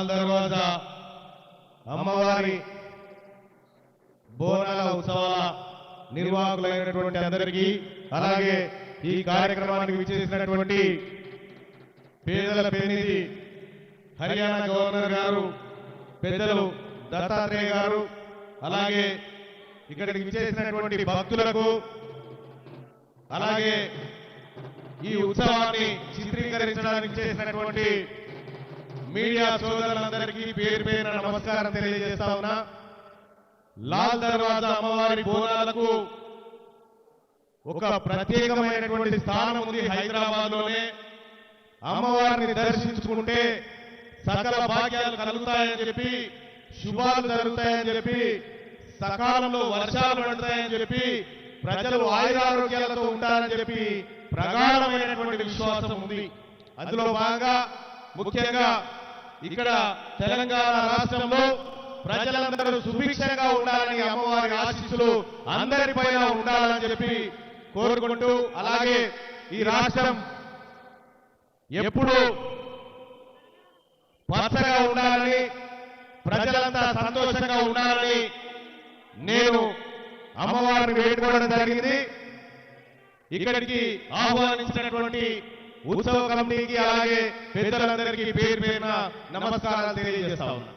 దాని తర్వాత అమ్మవారి బోనాల ఉత్సవాల నిర్వాహకులైనటువంటి అందరికీ అలాగే ఈ కార్యక్రమానికి విచ్చేసినటువంటి పేదల ప్రతినిధి హర్యానా గవర్నర్ గారు పెద్దలు దత్తాత్రేయ గారు అలాగే ఇక్కడికి విచ్చేసినటువంటి భక్తులకు అలాగే ఈ ఉత్సవాన్ని చిత్రీకరించడానికి చేసినటువంటి మీడియా సోదరులందరికీ పేరు పేరున నమస్కారం తెలియజేస్తా ఉన్నా. లాల్ దర్వాజా అమ్మవారి బోనాలకు ఒక ప్రత్యేకమైనటువంటి స్థానం ఉంది హైదరాబాద్లోనే అమ్మవారిని దర్శించుకుంటే సకల భాగ్యాలు కలుగుతాయని చెప్పి శుభాలు జరుగుతాయని చెప్పి సకాలంలో వర్షాలు పడతాయని చెప్పి ప్రజలు ఆయురారోగ్యాలతో ఉంటారని చెప్పి ప్రగాఢమైనటువంటి విశ్వాసం ఉంది. అందులో భాగంగా ముఖ్యంగా ఇక్కడ తెలంగాణ రాష్ట్రంలో ప్రజలందరూ సుభిక్షంగా ఉండాలని అమ్మవారి ఆశీస్సులు అందరిపైన ఉండాలని చెప్పి కోరుకుంటూ అలాగే ఈ రాష్ట్రం ఎప్పుడు పచ్చగా ఉండాలని ప్రజలంతా సంతోషంగా ఉండాలని నేను అమ్మవారిని వేడుకోవడం జరిగింది. ఇక్కడికి ఆహ్వానించినటువంటి ఉత్సవ కమిటీకి అలాగే పెద్దలందరికీ పేరు పేరున నమస్కారాలు తెలియజేస్తా ఉన్నా.